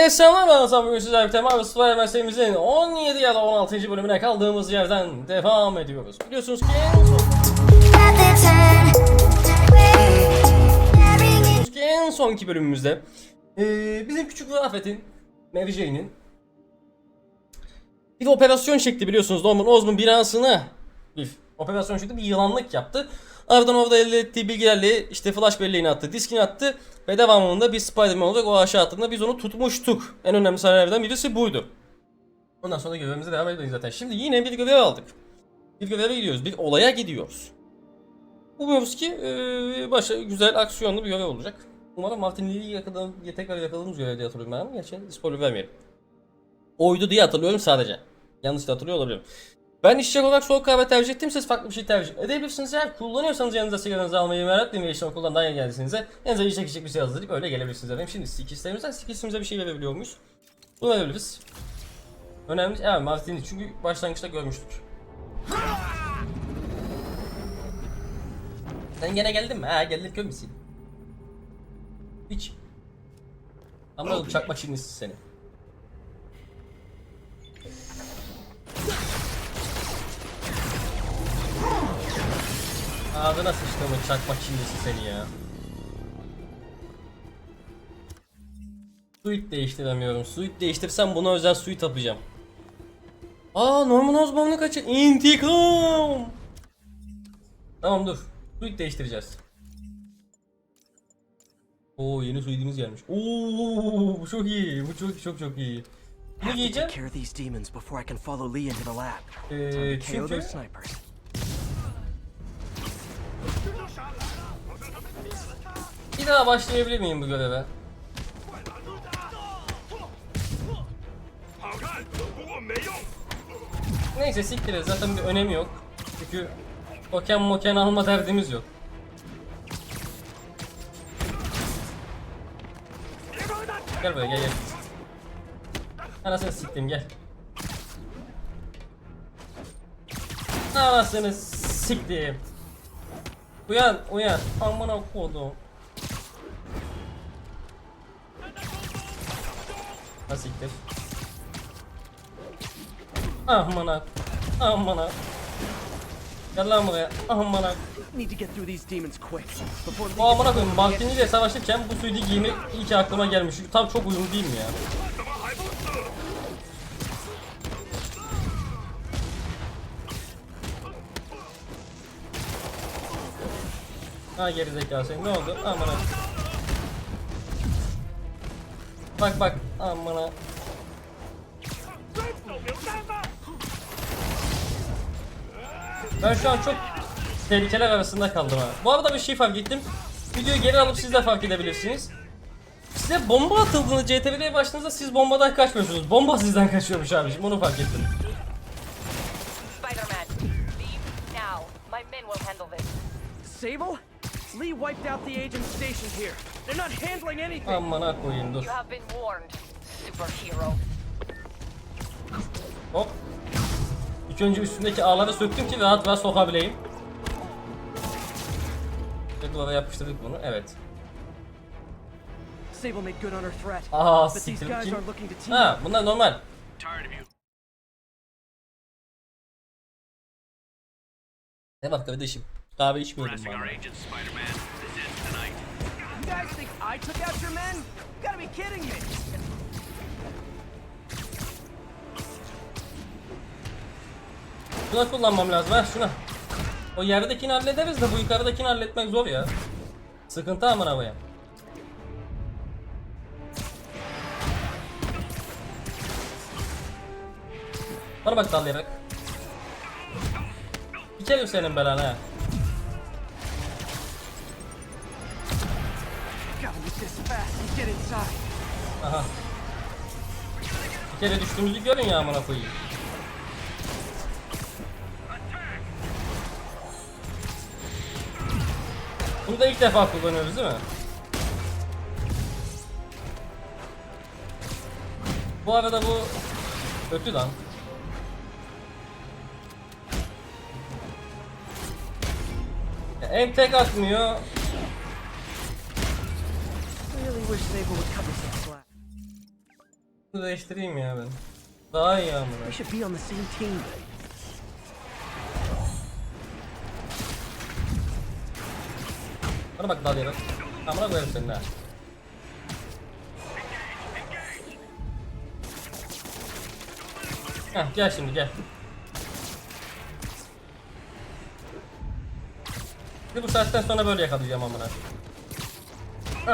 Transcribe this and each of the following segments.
Evet selamlar ben Hasan bugün sizlerle birlikte Marvel Spider-Man serimizin 17 ya da 16. bölümüne kaldığımız yerden devam ediyoruz. Biliyorsunuz ki en ki en sonki bölümümüzde eee, bizim küçük Rafet'in, Mary Jane'in bir operasyon çekti biliyorsunuz Norman Osborn binasına bir operasyon çekti bir yılanlık yaptı. Ardından orada elde ettiği bilgilerle işte flash belleğini attı, diskini attı ve devamında bir Spider-Man olarak o aşağı attığında biz onu tutmuştuk. En önemli sahnelerden birisi buydu. Ondan sonra görevimize devam edelim zaten. Şimdi yine bir görev aldık. Bir göreve gidiyoruz, bir olaya gidiyoruz. Umuyoruz ki eee başa güzel aksiyonlu bir görev olacak. Umarım Martin Lee'yi yakaladığım, tekrar yakaladığımız görev diye hatırlıyorum ben ama spoiler vermeyelim. Oydu diye hatırlıyorum sadece. Yanlış da hatırlıyor olabilirim. Ben içecek olarak soğuk kahve tercih ettim. Siz farklı bir şey tercih edebilirsiniz. Eğer kullanıyorsanız yanınıza sigaranızı almayı merak etmeyin ve işte okuldan daha geldiğinizde yanınıza yiyecek içecek bir şey hazırlayıp öyle gelebilirsiniz efendim. Şimdi sikislerimizden sikisimize bir şey verebiliyor muyuz? Bunu verebiliriz. Önemli. Evet Martin'i çünkü başlangıçta görmüştük. Sen gene geldin mi? Ha geldim kör müsün? Hiç. Ama oğlum çakma çinlisi seni. Ağzına sıçtığımın çakma çinlisi seni ya. Suit değiştiremiyorum. Suit değiştirsem buna özel suit yapacağım. Aa Norman Osborn'u kaçır. İntikam. Tamam dur. Suit değiştireceğiz. Oo yeni suitimiz gelmiş. Oo bu çok iyi. Bu çok çok çok iyi. To giyeceğim? take care daha başlayabilir miyim bu göreve? Neyse siktir zaten bir önemi yok. Çünkü token moken alma derdimiz yok. Gel buraya gel gel. Anasını siktim gel. Anasını siktim. Uyan uyan. Amına kodum. Ha siktir. Amına. Amına. Gel lan buraya. Before Bu amına koyayım. Martini ile savaşırken bu suyu giyimi iyi ki aklıma gelmiş. Çünkü tam çok uyumlu değil mi ya? Ha geri zekalı sen ne oldu? Amına. Bak bak amına. Ben şu an çok tehlikeler arasında kaldım ha. Bu arada bir şey fark ettim. Videoyu geri alıp siz de fark edebilirsiniz. Size bomba atıldığında CTRL'ye başladığınızda siz bombadan kaçmıyorsunuz. Bomba sizden kaçıyormuş abiciğim onu fark ettim. Spider-Man, leave now. My men will handle this. Sable? Lee wiped out the agent stationed here. They're not handling anything. Amına koyayım dur. You have been warned, superhero. Hop. İlk önce üstündeki ağları söktüm ki rahat rahat sokabileyim. Ve duvara yapıştırdık bunu. Evet. Sable made good on her threat. Aa but these siktir guys bakayım. aren't looking to team Ha bunlar normal. Ne bak kardeşim. Kahve our ben. You guys think I took out your men? You gotta be kidding me. Şuna kullanmam lazım ha şuna. O yerdekini hallederiz de bu yukarıdakini halletmek zor ya. Sıkıntı amına koyayım. Bana bak dallayarak. Dikerim senin belanı ha. Aha. Bir kere düştüğümüzü görün ya amına koyayım. Bunu da ilk defa kullanıyoruz değil mi? Bu arada bu kötü lan. Ya, Hem tek atmıyor değiştireyim ya ben. Daha iyi amına. Bana bak dalyarak. Amına koyarım seni ha. Heh gel şimdi gel. Bir bu saatten sonra böyle yakalayacağım amına.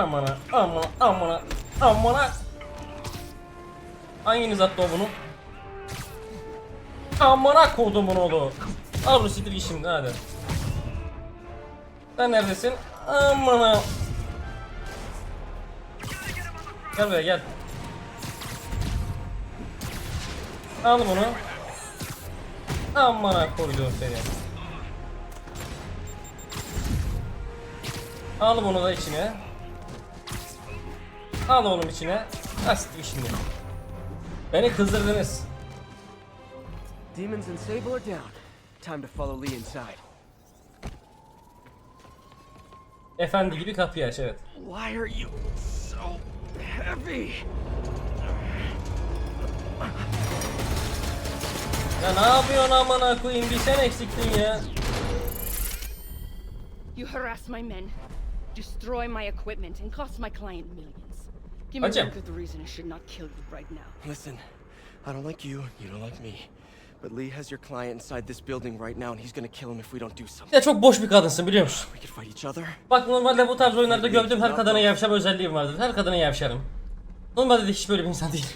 Amına amına amına amına. Hanginiz attı o bunu? Amına kodumun oğlu. Al bunu siktir şimdi hadi. Sen neredesin? Amına. Gel buraya gel. Al bunu. Amına koyduğum seni. Al bunu da içine. Al oğlum içine. Astik şimdi. Beni kızdırdınız. Demons and Sable are down. Time to follow Lee inside. Efendi gibi kapıyı aç evet. Why are you so heavy? Ya ne yapıyorsun amına koyayım bir sen eksiktin ya. You harass my men, destroy my equipment, and cost my client millions. Give me Hacım. one good reason I should not kill you right now. Listen, I don't like you, you don't like me. But Lee has your client inside this building right now, and he's gonna kill him if we don't do something. Ya çok boş bir kadınsın biliyor musun? We could fight each other. Bak normalde bu tarz oyunlarda gördüğüm her kadına yavşama özelliğim vardır. Her kadına yavşarım. Normalde de hiç böyle bir insan değil.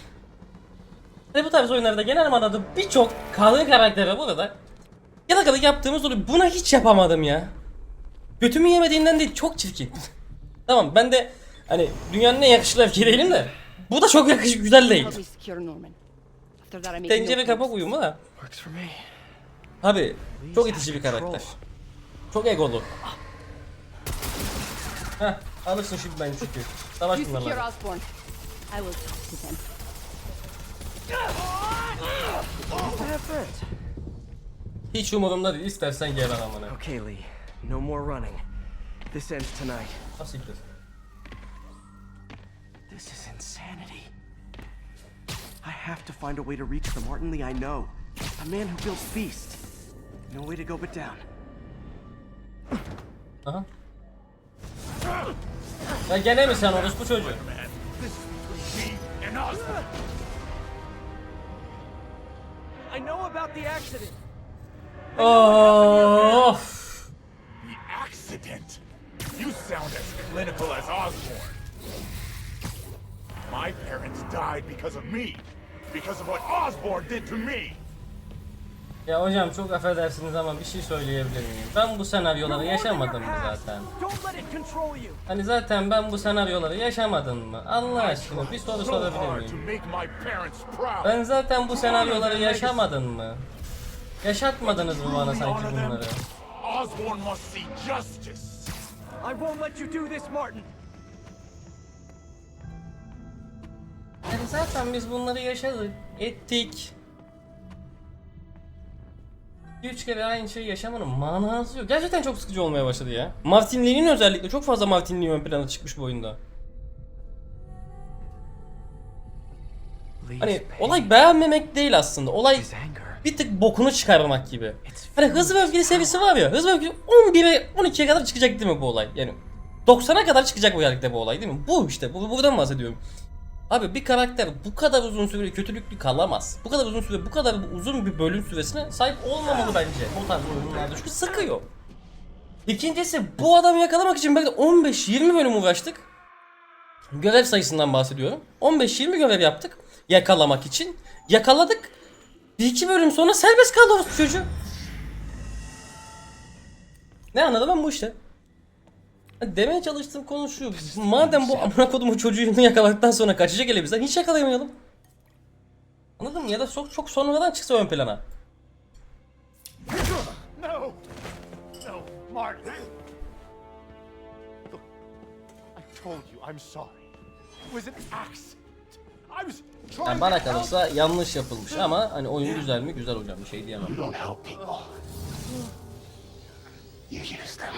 Ve bu tarz oyunlarda genel manada birçok kadın karaktere burada yana kadar yaptığımız oluyor. Buna hiç yapamadım ya. Götümü yemediğinden değil çok çirkin. tamam ben de hani dünyanın en yakışıklı erkeği değilim de bu da çok yakış güzel değil. Help me secure Norman. After that, I make Tencere kapak uyumu da. Works for me. Abi çok itici bir karakter. Çok egolu. Heh alırsın şimdi ben çünkü. Savaş bunlarla. Hiç umurumda değil istersen geber amına. Okay, Lee. No more running. This ends tonight. Nasıl siktir? This is insanity. I have to find a way to reach the Martin Lee I know. A man who built Beast. No way to go but down. Aha. Ya gene mi sen orospu çocuğu? This is between me and Osborn. I know about the accident. Oh. The accident. You sound as clinical as Osborne. My parents died because of me. Because of what Osborne did to me. Ya hocam çok affedersiniz ama bir şey söyleyebilir miyim? Ben bu senaryoları yaşamadım mı zaten? Hani zaten ben bu senaryoları yaşamadım mı? Allah aşkına bir soru So sorabilir miyim? Ben zaten bu senaryoları yaşamadın mı? Yaşatmadınız mı bana sanki bunları? Yani zaten biz bunları yaşadık, ettik. Üç kere aynı şeyi yaşamanın manası yok. Gerçekten çok sıkıcı olmaya başladı ya. Martin Lee'nin özellikle çok fazla Martin Lee ön plana çıkmış bu oyunda. Hani olay beğenmemek değil aslında. Olay bir tık bokunu çıkarmak gibi. Hani hız ve öfkeli seviyesi var ya. Hız ve öfkeli 11'e 12'ye kadar çıkacak değil mi bu olay? Yani 90'a kadar çıkacak bu yerde bu olay değil mi? Bu işte. Bu, buradan bahsediyorum. Abi bir karakter bu kadar uzun süre kötülüklü kalamaz. Bu kadar uzun süre, bu kadar uzun bir bölüm süresine sahip olmamalı bence bu tarz oyunlarda. Çünkü sıkıyor. İkincisi bu adamı yakalamak için belki de 15-20 bölüm uğraştık. Görev sayısından bahsediyorum. 15-20 görev yaptık yakalamak için. Yakaladık. Bir iki bölüm sonra serbest kaldı çocuğu. Ne anladım ben bu işte. Demeye çalıştığım konu şu. Madem bu amına kodumu çocuğunu yakaladıktan sonra kaçacak elimizden hiç yakalayamayalım. Anladın mı? Ya da çok çok sonradan çıksa ön plana. No. No, Martin. Look, I told you I'm sorry. It was an accident. I was trying Yani bana kalırsa yanlış yapılmış ama hani oyun güzel mi? Güzel hocam bir şey diyemem. You don't help people. You use them.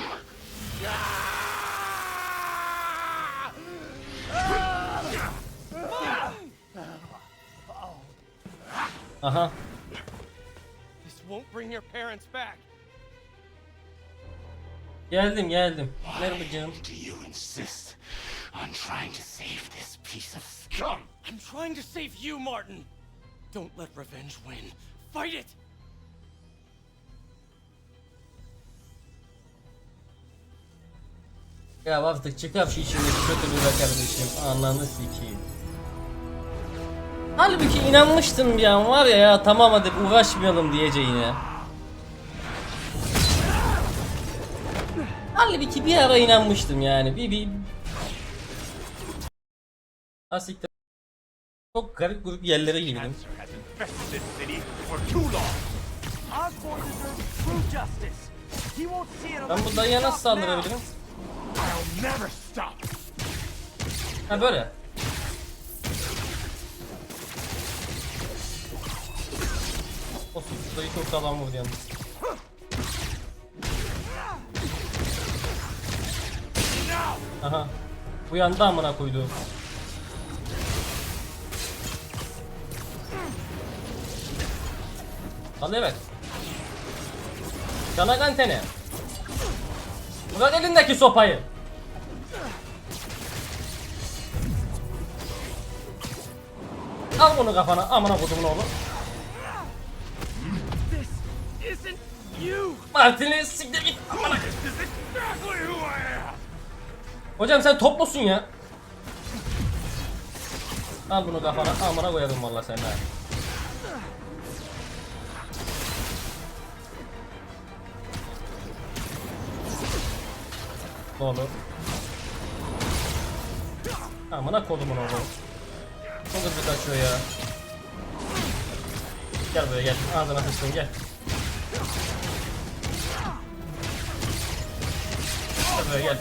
Aha. This won't bring your parents back. Geldim geldim. Merhaba canım. Do you insist on trying to save this piece of scum? I'm trying to save you, Martin. Don't let revenge win. Fight it. Ya artık çıkar şu içindeki kötülüğü be kardeşim. Ananı sikeyim. Halbuki inanmıştım bir an var ya ya tamam hadi uğraşmayalım diyeceğine. Halbuki bir ara inanmıştım yani. Bir bir Asiktir. Çok garip grup yerlere girdim. Ben bu dayıya nasıl saldırabilirim? Ha böyle. O suçlayı çok sağlam vurdu yalnız. Aha. Bu yanda amına koydu. Al evet. Canagan seni. Bırak elindeki sopayı. Al bunu kafana amına kodumun oğlu. Martin'i siktir git amına. Hocam sen top musun ya? Al bunu kafana amına koyarım valla sen. Ne olur? Amına kodumun oğlu. Çok hızlı kaçıyor ya. Gel buraya gel. Ağzına sıçtın gel. Gel buraya gel.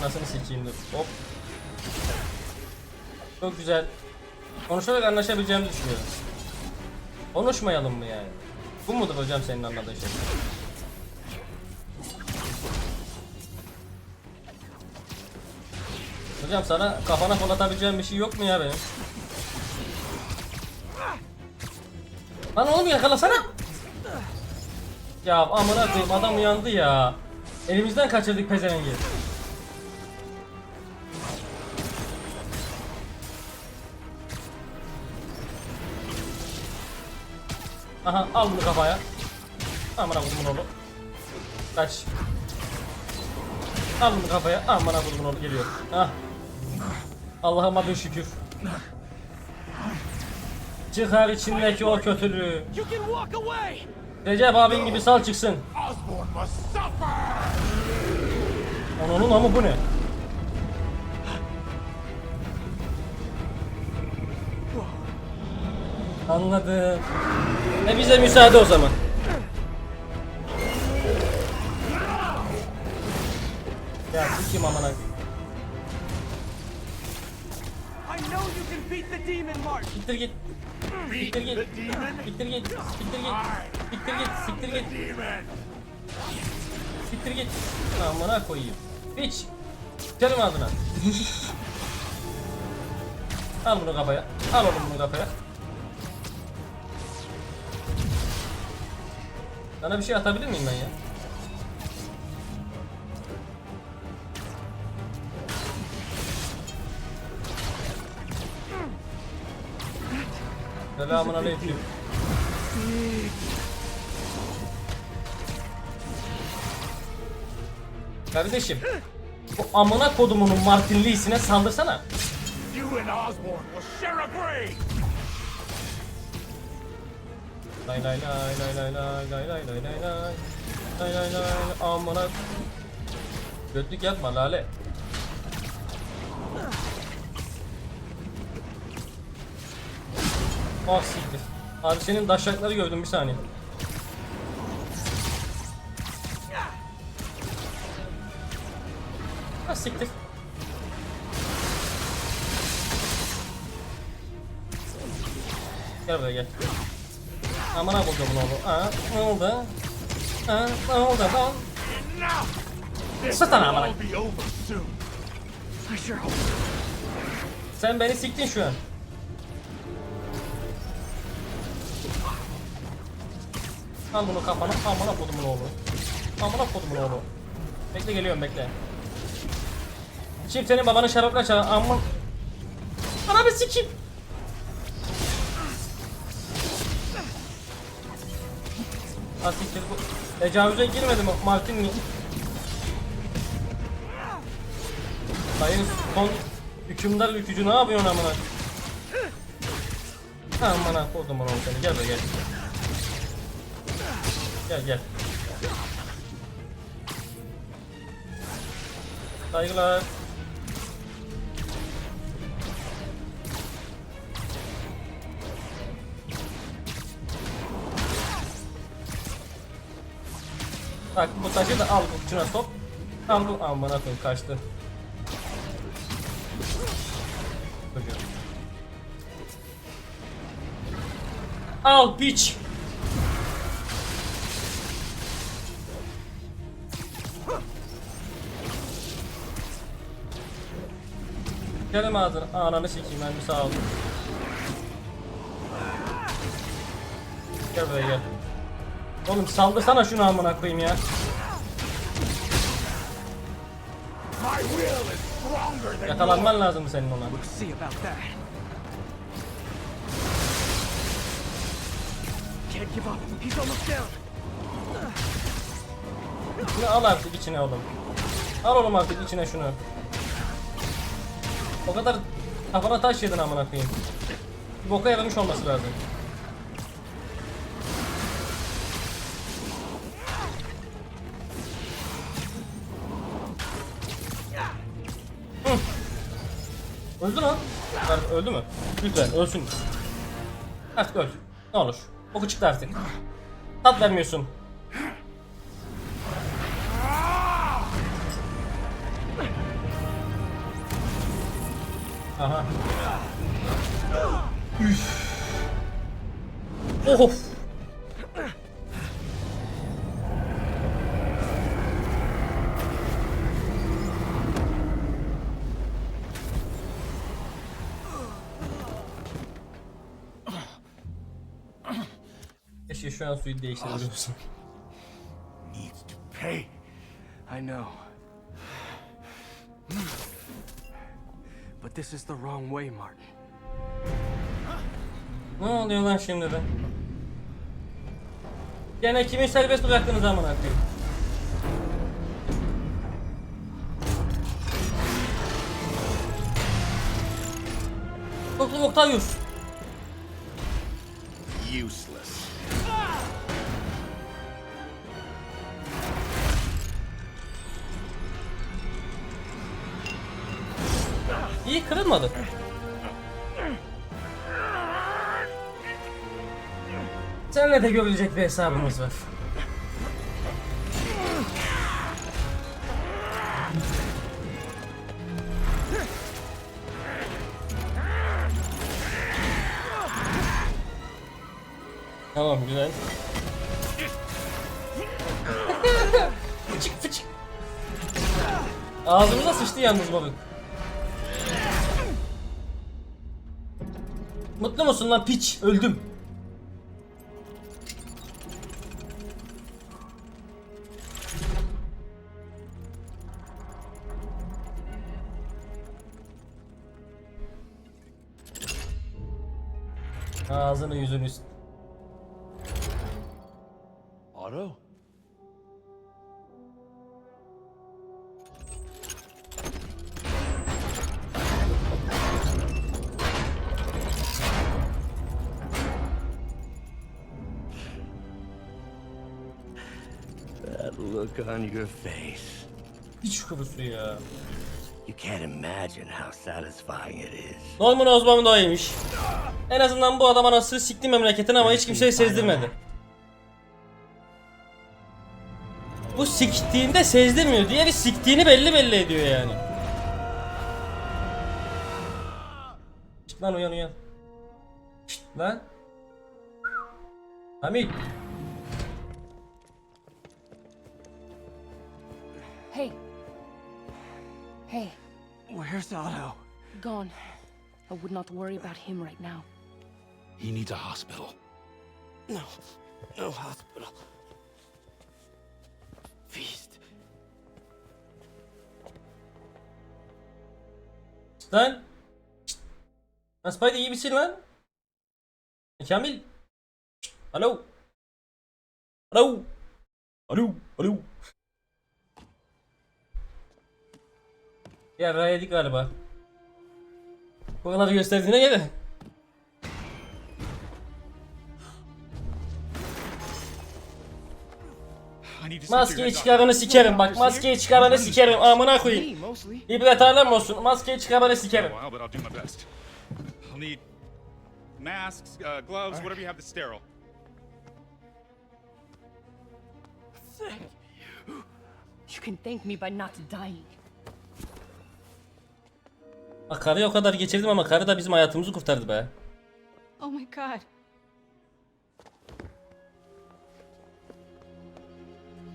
Anasını sikeyim dur. Hop. Çok güzel. Konuşarak anlaşabileceğimizi düşünüyorum. Konuşmayalım mı yani? Bu mudur hocam senin anladığın şey? Hocam sana kafana fırlatabileceğim bir şey yok mu ya benim? Lan oğlum yakalasana. Ya amına koyayım adam uyandı ya. Elimizden kaçırdık pezevengi. Aha al bunu kafaya. Amına kodumun oğlu. Kaç. Al bunu kafaya. Amına kodumun oğlu geliyor. Ah. Allah'ıma bir şükür. Çıkar içindeki o kötülüğü. Recep abin gibi sal çıksın. Onun ama bu ne? Anladım. E bize müsaade o zaman. Ya sikim amına. Beat the demon, Martin. Siktir git. Siktir git. Siktir git. Siktir git. Siktir git. Siktir git. Siktir git. Amına koyayım. Hiç. Canım ağzına. Al bunu kafaya. Al oğlum bunu kafaya. Sana bir şey atabilir miyim ben ya? Selamun aleyküm. Kardeşim. Bu amına kodumunun Martin Lee'sine saldırsana. Lay lay lay lay lay lay lay lay lay lay lay lay lay lay amına Götlük yapma lale Ah siktir Abi senin daşakları gördüm bir saniye Ah siktir Gel buraya gel Amına koydum oğlu. Aa, ne oldu? Aa, ne oldu lan? Sus lan amına. Sen beni siktin şu an. Al bunu kafana. Amına kodumun oğlu. Amına kodumun oğlu. Bekle geliyorum bekle. Şimdi senin babanın şarapla çal. Amın. Ananı sikeyim. Ha siktir bu. Tecavüze girmedi mi Martin mi? Sayın son hükümdar ülkücü ne yapıyorsun amına? Amına kodum onu seni gel be gel. Gel gel. Saygılar. Bak bu taşı da al bu şuna sok. Al bu amına koyayım kaçtı. Al piç. Gelin ağzını. Ananı sikeyim ben bir sağ ol. Gel buraya gel. Oğlum saldırsana şunu amına koyayım ya. Yakalanman lazım senin ona. Şunu al artık içine oğlum. Al oğlum artık içine şunu. O kadar kafana taş yedin amına koyayım. Boka yaramış olması lazım. Öldü lan. Öldü mü? Lütfen ölsün. Artık öl. Ne olur. Boku çıktı artık. Tat vermiyorsun. Aha. Üf. Of. Keşke şu an suyu değiştirebiliyorsun. needs to pay. I know. But this is the wrong way, Martin. Ne oluyor lan şimdi de? Gene kimi serbest bıraktınız amına koyayım? Doktor Octavius. Useless. Kırılmadı. Seninle de görülecek bir hesabımız var. Tamam güzel. fıçık fıçık. Ağzımıza sıçtı yalnız balık. Mutlu musun lan piç? Öldüm. Ağzını yüzünü on your face. Kurusu ya. You can't imagine how satisfying it is. Norman Osborn da iyiymiş. En azından bu adam anasını sikti memleketin ama hiç kimseye sezdirmedi. Bu siktiğinde sezdirmiyor. Diğeri siktiğini belli belli ediyor yani. Şşt lan uyan uyan. Şşt lan. Hamit. Where's Otto? gone. I would not worry about him right now. He needs a hospital. No. No hospital. Feast. Lan. Şşt. Lan Spidey iyi misin lan? Kamil. Şşt. Alo. Alo. Alo. Alo. Ya Raya yedik galiba. Buraları gösterdiğine göre. Maskeyi çıkaranı sikerim bak maskeyi çıkaranı sikerim amına koyayım. İbret alem olsun maskeyi çıkaranı sikerim. Masks, uh, gloves, whatever you have that's sterile. You can thank me by not dying. Bak karıyı o kadar geçirdim ama karı da bizim hayatımızı kurtardı be. Oh my god.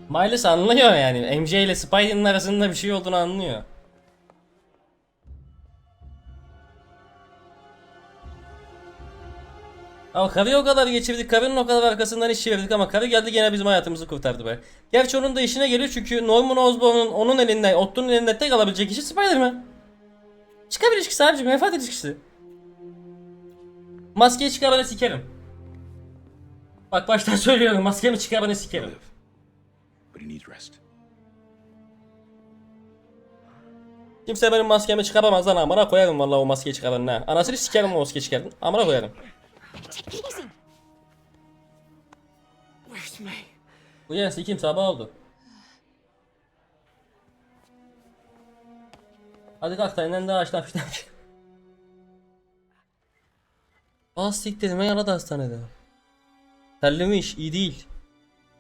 Miles anlıyor yani. MJ ile Spidey'nin arasında bir şey olduğunu anlıyor. Ama karıyı o kadar geçirdik, karının o kadar arkasından iş çevirdik ama karı geldi gene bizim hayatımızı kurtardı be. Gerçi onun da işine geliyor çünkü Norman Osborn'un onun elinden, Otto'nun elinde tek alabilecek kişi Spider-Man. Çıkar ilişkisi abicim, menfaat ilişkisi. Maskeyi çıkar bana sikerim. Bak baştan söylüyorum, maskemi çıkar bana sikerim. Kimse benim maskemi çıkaramaz lan amına koyarım vallahi o maskeyi çıkaran ha. Anasını sikerim o maskeyi çıkardın. Amına koyarım. Bu yine sikim sabah oldu. Hadi kalk senden daha açlamışlar. Aa siktir ben yaradı hastanede. Terlemiş iyi değil.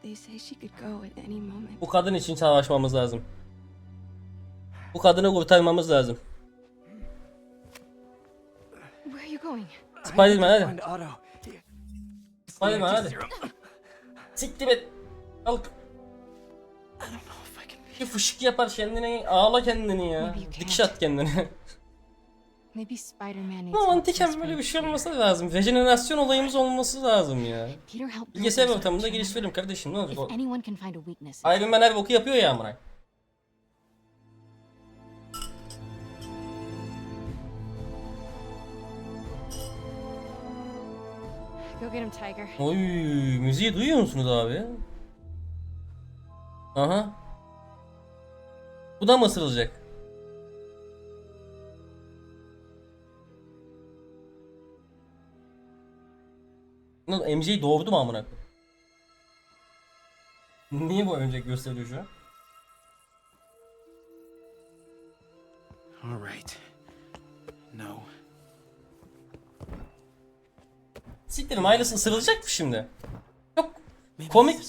They say she could go at any moment. Bu kadın için savaşmamız lazım. Bu kadını kurtarmamız lazım. Where are you going? Spiderman hadi. Spiderman hadi. Siktir et. Kalk. Bir fışık yapar kendine ağla kendini ya. Dikiş at help mantıken first, böyle bir şey olması lazım. Rejenerasyon olayımız olması lazım ya. Bilgisayar ortamında geliştirelim kardeşim ne olacak o? Iron Man her boku yapıyor ya amına. Oy müziği duyuyor musunuz abi? Aha. Bu da mı ısırılacak? Lan MJ doğurdu mu amına? Niye bu örümcek gösteriyor şu an? All right. No. Siktir Miles ısırılacak mı şimdi? Yok. Komik.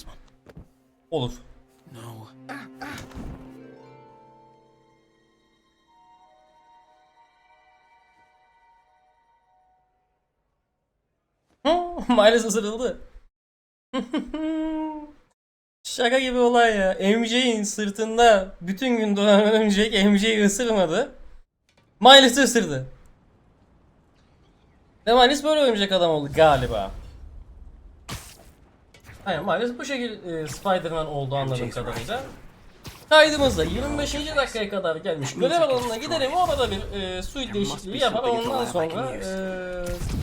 Olur. Miles ısırıldı. Şaka gibi olay ya. MJ'in sırtında bütün gün duran örümcek MJ'yi ısırmadı. Miles'ı ısırdı. Ve Miles böyle örümcek adam oldu galiba. Aynen Miles bu şekilde e, Spider-Man oldu anladığım kadarıyla. Kaydımızda 25. dakikaya kadar gelmiş. Görev alanına gidelim orada bir e, suit değişikliği yapar ondan sonra e,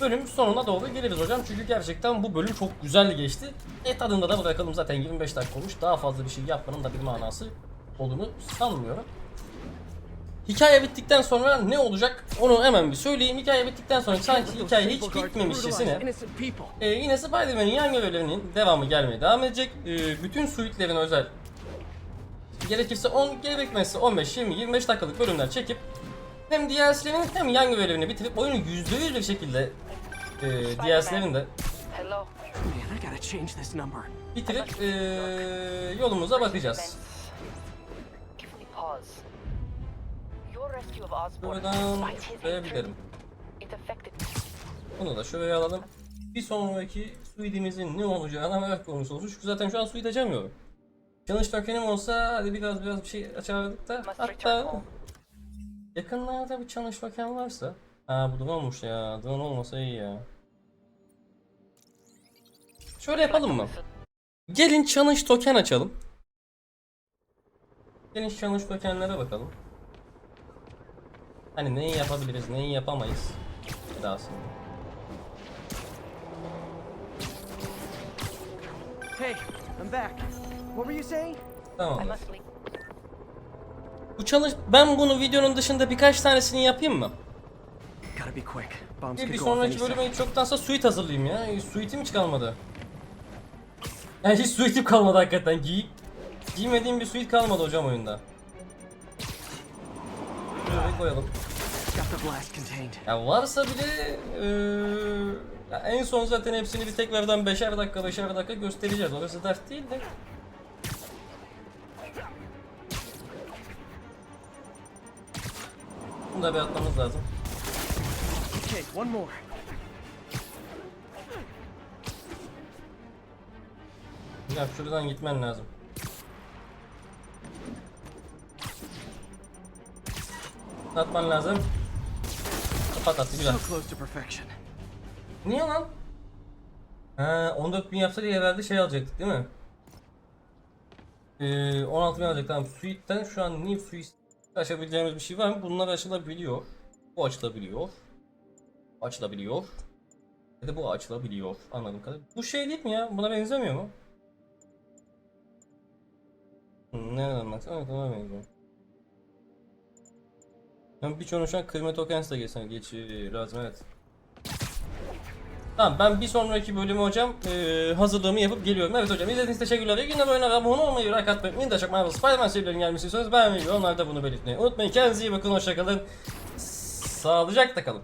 bölüm sonuna doğru geliriz hocam. Çünkü gerçekten bu bölüm çok güzel geçti. E tadında da bırakalım zaten 25 dakika olmuş. Daha fazla bir şey yapmanın da bir manası olduğunu sanmıyorum. Hikaye bittikten sonra ne olacak onu hemen bir söyleyeyim. Hikaye bittikten sonra sanki hikaye hiç bitmemişçesine ee, yine Spider-Man'in yan görevlerinin devamı gelmeye devam edecek. Ee, bütün suitlerin özel gerekirse 10 gerekmezse 15, 20, 25 dakikalık bölümler çekip hem DLC'lerin hem yan görevlerini bitirip oyunu %100 bir şekilde e, DLC'lerin de Hello. Man, I gotta change this number. bitirip e, yolumuza bakacağız. Buradan şuraya gidelim. Bunu da şuraya alalım. Bir sonraki suitimizin ne olacağına merak konusu olsun. Çünkü zaten şu an suit açamıyorum. Challenge token'im olsa hadi biraz biraz bir şey açardık da hatta yakınlarda bir challenge token varsa Ha bu olmuş ya. Drone olmasa iyi ya. Şöyle yapalım mı? Gelin challenge token açalım. Gelin challenge tokenlere bakalım. Hani neyi yapabiliriz, neyi yapamayız. Edasında. Hey, I'm back. What were you saying? Tamam. Bu challenge ben bunu videonun dışında birkaç tanesini yapayım mı? Gotta be quick. Bombs Bir, bir sonraki bölüme çoktansa suit hazırlayayım ya. E, Suitim hiç kalmadı. Yani hiç suitim kalmadı hakikaten. Giy giymediğim bir suit kalmadı hocam oyunda. Şuraya koyalım. Ya varsa bile ya en son zaten hepsini bir tek verden 5'er dakika 5'er dakika göstereceğiz. Orası dert değil de. Bunu da bir atmamız lazım. Okay, one more. Ya şuradan gitmen lazım. Atman lazım. Kapat attı güzel. So close to perfection. Niye lan? Ha 14 bin yapsa diye herhalde şey alacaktık değil mi? Ee, 16 bin alacak tamam. Suite'den şu an New Suite açabileceğimiz bir şey var mı? Bunlar açılabiliyor. Bu açılabiliyor. Açılabiliyor. Bir de bu açılabiliyor. Anladım kadarıyla. Bu şey değil mi ya? Buna benzemiyor mu? Hmm, Nereden baksana? Evet ona benziyor. Ben birçoğunu şu an kıymet tokens'la geçsem geçiyor lazım evet. Tamam ben bir sonraki bölümü hocam eee, hazırlığımı yapıp geliyorum. Evet hocam izlediğiniz için teşekkürler. İyi günler oyuna abone olmayı, like atmayı. Daha çok Marvel Spider-Man serilerinin gelmesini istiyorsanız beğenmeyi ve onlarda bunu belirtmeyi unutmayın. Kendinize iyi bakın, hoşçakalın. Sağlıcakla kalın.